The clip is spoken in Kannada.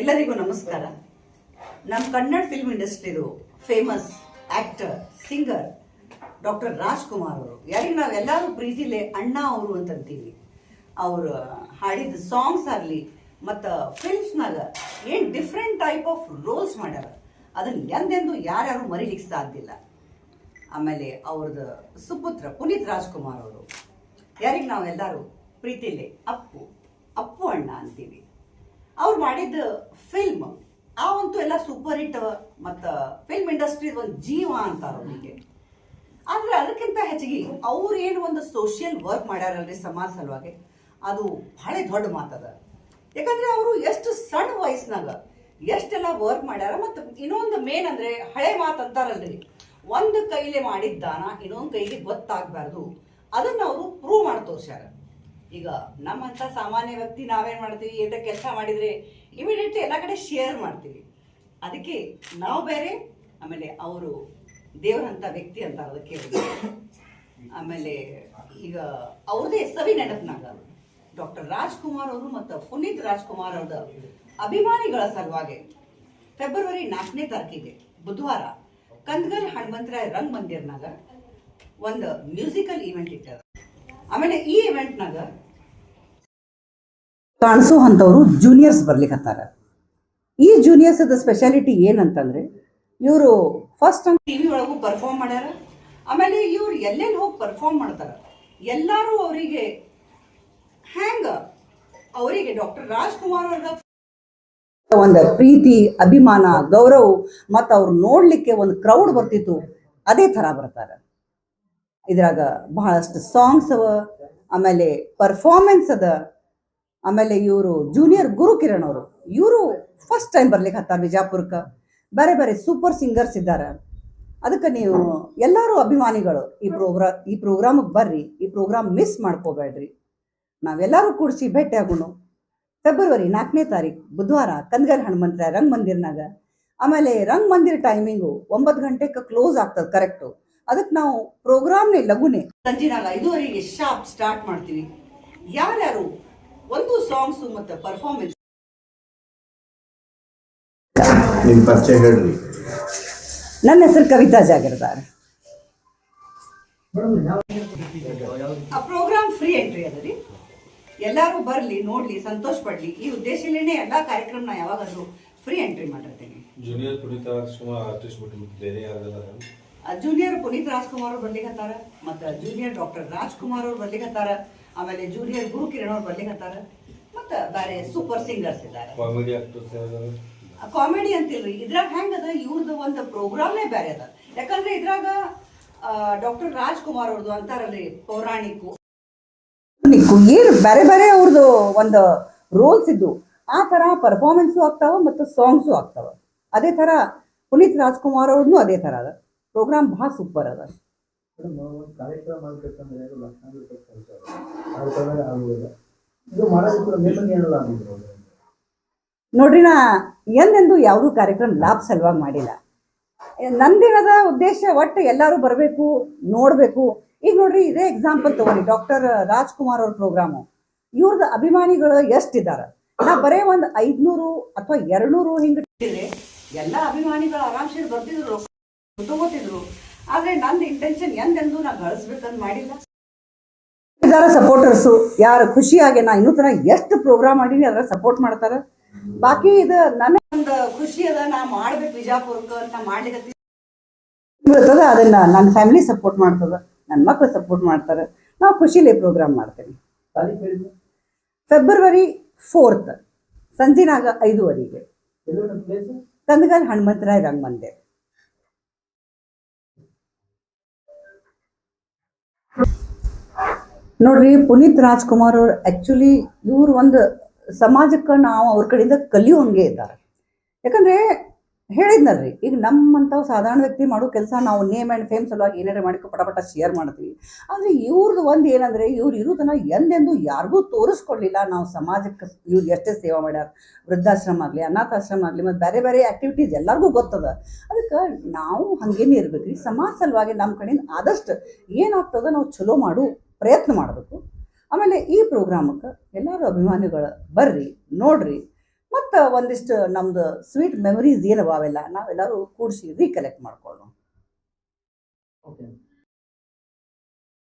ಎಲ್ಲರಿಗೂ ನಮಸ್ಕಾರ. ನಮ್ಮ Kannada film ಇಂಡಸ್ಟ್ರಿದು famous actor singer doctor Rajkumar ಅವರು. ಯಾರಿಗೆ ನಾವು ಎಲ್ಲರೂ ಪ್ರೀತಿಲೆ ಅಣ್ಣ, ಅವರು ಅಂತಂತೀವಿ ಅವರು ಹಾಡಿದ ಸಾಂಗ್ಸ್ ಆಗಲಿ, ಮತ್ತು ಫಿಲ್ಮ್ಸ್ನಾಗ ಏನು ಡಿಫ್ರೆಂಟ್ ಟೈಪ್ ಆಫ್ ರೋಲ್ಸ್ ಮಾಡ್ಯಾರ. ಅದನ್ನು ಎಂದೆಂದು ಯಾರ್ಯಾರು ಮರಿಲಿಕ್ಕೆ ಸಾಧ್ಯ ಇಲ್ಲ. ಆಮೇಲೆ ಅವ್ರದ್ದು ಸುಪುತ್ರ ಪುನೀತ್ ರಾಜ್ಕುಮಾರ್ ಅವರು. ಯಾರಿಗೆ ನಾವೆಲ್ಲರೂ ಪ್ರೀತಿಲೆ ಅಪ್ಪು ಅಪ್ಪು ಅಣ್ಣ ಅಂತೀವಿ. ಅವ್ರು ಮಾಡಿದ ಫಿಲ್ಮ್ ಅವಂತೂ ಎಲ್ಲ ಸೂಪರ್ ಹಿಟ್ ಮತ್ತು ಫಿಲ್ಮ್ ಇಂಡಸ್ಟ್ರಿ ಒಂದು ಜೀವ ಅಂತಾರ ಅವರಿಗೆ. ಆದ್ರೆ ಅದಕ್ಕಿಂತ ಹೆಚ್ಚಿಗೆ ಅವ್ರು ಏನು ಒಂದು ಸೋಷಿಯಲ್ ವರ್ಕ್ ಮಾಡ್ಯಾರಲ್ರಿ ಸಮಾಜ ಸಲುವಾಗಿ, ಅದು ಭಾಳ ದೊಡ್ಡ ಮಾತದ ಯಾಕಂದ್ರೆ ಅವರು ಎಷ್ಟು ಸಣ್ಣ ವಯಸ್ಸಿನಾಗ ಎಷ್ಟೆಲ್ಲ ವರ್ಕ್ ಮಾಡ್ಯಾರ ಮತ್ತು ಇನ್ನೊಂದು ಮೇನ್ ಅಂದ್ರೆ ಹಳೆ ಮಾತು ಅಂತಾರಲ್ರಿ. ಒಂದು ಕೈಲಿ ಮಾಡಿದ್ದಾನ ಇನ್ನೊಂದು ಕೈಲಿ ಗೊತ್ತಾಗಬಾರ್ದು. ಅದನ್ನು ಅವರು ಪ್ರೂವ್ ಮಾಡಿ ತೋರಿಸ್ಯಾರ. ಈಗ ನಮ್ಮಂಥ ಸಾಮಾನ್ಯ ವ್ಯಕ್ತಿ ನಾವೇನು ಮಾಡ್ತೀವಿ? ಏಟ ಕೆಲಸ ಮಾಡಿದರೆ ಇಮಿಡಿಯೇಟ್ಲಿ ಎಲ್ಲ ಕಡೆ ಶೇರ್ ಮಾಡ್ತೀವಿ. ಅದಕ್ಕೆ ನಾವು ಬೇರೆ, ಆಮೇಲೆ ಅವರು ದೇವರಂಥ ವ್ಯಕ್ತಿ ಅಂತ ಅದಕ್ಕೆ. ಆಮೇಲೆ ಈಗ ಅವ್ರದೇ ಸವಿ ನೆನಪಿನಾಗ. ಡಾಕ್ಟರ್ ರಾಜ್ಕುಮಾರ್ ಅವರು ಮತ್ತು ಪುನೀತ್ ರಾಜ್ಕುಮಾರ್ ಅವ್ರದ ಅಭಿಮಾನಿಗಳ ಸಲುವಾಗಿ ಫೆಬ್ರವರಿ ನಾಲ್ಕನೇ ತಾರೀಕಿಗೆ ಬುಧವಾರ ಕಂದಗಲ್ ಹನುಮಂತರಾಯ ರಂಗ್ ಮಂದಿರ್ನಾಗ ಒಂದು ಮ್ಯೂಸಿಕಲ್ ಇವೆಂಟ್ ಇತ್ತು. ಆಮೇಲೆ ಈ ಇವೆಂಟ್ನಾಗ ಕಾಣಿಸೋ ಅಂಥವ್ರು ಜೂನಿಯರ್ಸ್ ಬರ್ಲಿಕ್ಕತ್ತಾರ ಈ ಜೂನಿಯರ್ಸ್ ಸ್ಪೆಷಾಲಿಟಿ ಏನಂತಂದ್ರೆ, ಇವರು ಫಸ್ಟ್ ಟಿ ವಿ ಒಳಗೂ ಪರ್ಫಾರ್ಮ್ ಮಾಡ್ಯಾರ. ಆಮೇಲೆ ಇವ್ರು ಎಲ್ಲೆಲ್ಲಿ ಹೋಗಿ ಪರ್ಫಾರ್ಮ್ ಮಾಡ್ತಾರ. ಎಲ್ಲರೂ ಅವರಿಗೆ ಹ್ಯಾಂಗ ಅವರಿಗೆ ಡಾಕ್ಟರ್ ರಾಜ್ಕುಮಾರ್ ಅವ್ರದ ಒಂದು ಪ್ರೀತಿ, ಅಭಿಮಾನ, ಗೌರವ ಮತ್ತು ಅವ್ರು ನೋಡಲಿಕ್ಕೆ ಒಂದು ಕ್ರೌಡ್ ಬರ್ತಿತ್ತು, ಅದೇ ಥರ ಬರ್ತಾರೆ. ಇದ್ರಾಗ ಬಹಳಷ್ಟು ಸಾಂಗ್ಸ್ ಅವ, ಆಮೇಲೆ ಪರ್ಫಾರ್ಮೆನ್ಸ್ ಅದ. ಆಮೇಲೆ ಇವರು ಜೂನಿಯರ್ ಗುರು ಕಿರಣ್ ಅವರು, ಇವರು ಫಸ್ಟ್ ಟೈಮ್ ಬರ್ಲಿಕ್ಕೆ ಹತ್ತಾರ ಬಿಜಾಪುರಕ್ಕೆ ಬೇರೆ ಬೇರೆ ಸೂಪರ್ ಸಿಂಗರ್ಸ್ ಇದ್ದಾರೆ. ಅದಕ್ಕೆ ನೀವು ಎಲ್ಲರೂ ಅಭಿಮಾನಿಗಳು, ಈ ಪ್ರೋಗ್ರಾ ಈ ಪ್ರೋಗ್ರಾಮಿಗೆ ಬರ್ರಿ, ಈ ಪ್ರೋಗ್ರಾಮ್ ಮಿಸ್ ಮಾಡ್ಕೋಬೇಡ್ರಿ. ನಾವೆಲ್ಲರೂ ಕೂಡಿಸಿ ಭೇಟಿ ಆಗೋಣ ಫೆಬ್ರವರಿ ನಾಲ್ಕನೇ ತಾರೀಕು ಬುಧವಾರ ಕಂದಗಲ್ ಹನುಮಂತರ ರಂಗ್ ಮಂದಿರ್ನಾಗ. ಆಮೇಲೆ ರಂಗ್ ಮಂದಿರ್ ಟೈಮಿಂಗು ಒಂಬತ್ತು ಗಂಟೆಗೆ ಕ್ಲೋಸ್ ಆಗ್ತದೆ ಕರೆಕ್ಟು ಅದಕ್ಕೆ ನಾವು ಪ್ರೋಗ್ರಾಮ್ನೇ ಲಘುನೆ. ಸಂಜಿನಾಗ ಐದುವರೆಗೆ ಶಾಪ್ ಸ್ಟಾರ್ಟ್ ಮಾಡ್ತೀವಿ. ಯಾರ್ಯಾರು ಒಂದು ಸಾಂಗ್ಸು ಮತ್ತು ಪರ್ಫಾರ್ಮೆನ್ಸ್ ನಿಮ್ಮ ಪರಿಚಯ ಹೇಳ್ರಿ. ನನ್ನ ಹೆಸರು ಕವಿತಾ ಜಾಗಿರ್ದಾರ್. ಆ ಪ್ರೋಗ್ರಾಮ್ ಫ್ರೀ ಎಂಟ್ರಿ ಅದ ರೀ ಎಲ್ಲರೂ ಬರ್ಲಿ ನೋಡ್ಲಿ ಸಂತೋಷ ಪಡ್ಲಿ ಈ ಉದ್ದೇಶಲೇನೆ ಎಲ್ಲಾ ಕಾರ್ಯಕ್ರಮನ ಯಾವಾಗಾದರೂ ಫ್ರೀ ಎಂಟ್ರಿ ಮಾಡಿರ್ತೀನಿ. Junior Puneeth Rajkumar artist junior Puneeth Rajkumar ಅವ್ರು ಬರ್ಲಿಕ್ಕತ್ತಾರ ಮತ್ತು ಜೂನಿಯರ್ ಡಾಕ್ಟರ್ ರಾಜ್ಕುಮಾರ್ ಅವ್ರು ಬರ್ಲಿಕತ್ತಾರ ಆಮೇಲೆ ಜೂನಿಯರ್ ಗುರು ಕಿರಣ್ ಅವ್ರು ಬರ್ಲಿಕ್ಕತ್ತಾರ ಮತ್ತು ಬೇರೆ ಸೂಪರ್ ಸಿಂಗರ್ಸ್ ಇದ್ದಾರೆ. ಕಾಮಿಡಿ ಆಕ್ಟರ್ಸ್ ಕಾಮಿಡಿ ಅಂತಿಲ್ರಿ. ಇದ್ರಾಗ ಹೆಂಗದ ಇವ್ರದ್ದು ಒಂದು ಪ್ರೋಗ್ರಾಮ್ನೇ ಬೇರೆ ಅದ. ಯಾಕಂದ್ರೆ ಇದ್ರಾಗ ಡಾಕ್ಟರ್ ರಾಜ್ಕುಮಾರ್ ಅವ್ರದ್ದು ಅಂತಾರಲ್ರಿ ಪೌರಾಣಿಕು ಏನು ಬೇರೆ ಬೇರೆ ಅವ್ರದ್ದು ಒಂದು ರೋಲ್ಸ್ ಇದ್ದು ಆ ಥರ ಪರ್ಫಾರ್ಮೆನ್ಸು ಆಗ್ತಾವ ಮತ್ತು ಸಾಂಗ್ಸು ಆಗ್ತಾವ. ಅದೇ ಥರ ಪುನೀತ್ ರಾಜ್ಕುಮಾರ್ ಅವ್ರದ್ದು ಅದೇ ಥರ ಅದ. ಪ್ರೋಗ್ರಾಮ್ ಭಾಳ ಸೂಪರ್ ಅದ. ನೋಡ್ರಿ ನಾ ಎಂದೆಂದು ಯಾವುದೂ ಕಾರ್ಯಕ್ರಮ ಲಾಭ ಸಲುವಾಗಿ ಮಾಡಿಲ್ಲ. ನಂದಿರದ ಉದ್ದೇಶ ಒಟ್ಟು ಎಲ್ಲರೂ ಬರಬೇಕು ನೋಡಬೇಕು ಈಗ ನೋಡ್ರಿ ಇದೇ ಎಕ್ಸಾಂಪಲ್ ತಗೊಳ್ಳಿ ಡಾಕ್ಟರ್ ರಾಜ್ಕುಮಾರ್ ಅವ್ರ ಪ್ರೋಗ್ರಾಮು ಇವ್ರದ್ದು ಅಭಿಮಾನಿಗಳು ಎಷ್ಟಿದ್ದಾರೆ ನಾ ಬರೇ ಒಂದು ಐದ್ನೂರು ಅಥವಾ ಎರಡ್ನೂರು ಹಿಂಗೆ ಎಲ್ಲಾ ಅಭಿಮಾನಿಗಳು ಆರಾಮ್ಸೆ ಬರ್ತಿದ್ರು ತಗೋತಿದ್ರು ಆದ್ರೆ ನಂದು ಇಂಟೆನ್ಷನ್ ಎಂದೆಂದು ನಾ ಗಳಿಸ್ಬೇಕಂತ ಮಾಡಿಲ್ಲ. ಇದಾರ ಸಪೋರ್ಟರ್ಸು ಯಾರು ಖುಷಿಯಾಗಿ ನಾ ಇನ್ನೂ ತರ ಎಷ್ಟು ಪ್ರೋಗ್ರಾಮ್ ಮಾಡೀನಿ ಅದ್ರ ಸಪೋರ್ಟ್ ಮಾಡ್ತಾರ. ಬಾಕಿ ಇದು ನನ್ನ ಒಂದು ಖುಷಿ ಅದ, ನಾ ಮಾಡ್ಬೇಕು ವಿಜಾಪುರಕ್ಕೆ ಅಂತ ಮಾಡ್ಲಿಕ್ಕೆ ಅದನ್ನ ನನ್ನ ಫ್ಯಾಮಿಲಿ ಸಪೋರ್ಟ್ ಮಾಡ್ತದ. ನನ್ನ ಮಕ್ಕಳು ಸಪೋರ್ಟ್ ಮಾಡ್ತಾರೆ. ನಾವು ಖುಷಿಲಿ ಪ್ರೋಗ್ರಾಮ್ ಮಾಡ್ತೀವಿ. ಫೆಬ್ರವರಿ ಫೋರ್ತ್ ಸಂಜೆನಾಗ ಐದುವರೆಗೆ. ಕಂದಗಲ್ ಹನುಮಂತರಾಯ ರಂಗ್ ಮಂದಿರ್ ನೋಡ್ರಿ ಪುನೀತ್ ರಾಜ್ಕುಮಾರ್ ಅವ್ರು ಆ್ಯಕ್ಚುಲಿ ಇವ್ರು ಒಂದು ಸಮಾಜಕ್ಕೆ ನಾವು ಅವ್ರ ಕಡೆಯಿಂದ ಕಲಿಯೋಂಗೆ ಇದ್ದಾರೆ. ಯಾಕಂದ್ರೆ ಹೇಳಿದ್ನಲ್ರಿ. ಈಗ ನಮ್ಮಂಥವು ಸಾಧಾರಣ ವ್ಯಕ್ತಿ ಮಾಡೋ ಕೆಲಸ ನಾವು ನೇಮ್ ಆ್ಯಂಡ್ ಫೇಮ್ ಸಲುವಾಗಿ ಏನಾರ ಮಾಡಿ ಪಟ ಪಟ ಶೇರ್ ಮಾಡ್ತೀವಿ. ಆದರೆ ಇವ್ರದ್ದು ಒಂದು ಏನಂದರೆ ಇವ್ರು ಇರೋದನ್ನ ಎಂದೆಂದು ಯಾರಿಗೂ ತೋರಿಸ್ಕೊಡ್ಲಿಲ್ಲ. ನಾವು ಸಮಾಜಕ್ಕೆ ಇವ್ರು ಎಷ್ಟೇ ಸೇವೆ ಮಾಡ್ಯಾರ, ವೃದ್ಧಾಶ್ರಮ ಆಗಲಿ, ಅನಾಥಾಶ್ರಮ ಆಗಲಿ, ಮತ್ತು ಬೇರೆ ಬೇರೆ ಆ್ಯಕ್ಟಿವಿಟೀಸ್ ಎಲ್ಲರಿಗೂ ಗೊತ್ತದ. ಅದಕ್ಕೆ ನಾವು ಹಾಗೇನೆ ಇರ್ಬೇಕು ರೀ ಸಮಾಜ ಸಲುವಾಗಿ ನಮ್ಮ ಕಡೆಯಿಂದ ಆದಷ್ಟು ಏನಾಗ್ತದ ನಾವು ಚಲೋ ಮಾಡು ಪ್ರಯತ್ನ ಮಾಡಬೇಕು. ಆಮೇಲೆ ಈ ಪ್ರೋಗ್ರಾಮಕ್ಕೆ ಎಲ್ಲರೂ ಅಭಿಮಾನಿಗಳು ಬರ್ರಿ, ನೋಡ್ರಿ. ಮತ್ತು ಒಂದಿಷ್ಟು ನಮ್ದು ಸ್ವೀಟ್ ಮೆಮೊರೀಸ್ ಏನವ ಅವೆಲ್ಲ ನಾವೆಲ್ಲರೂ ಕೂಡಿಸಿ ರೀಕಲೆಕ್ಟ್ ಮಾಡ್ಕೊಳ್ಳೋಣ ಓಕೆ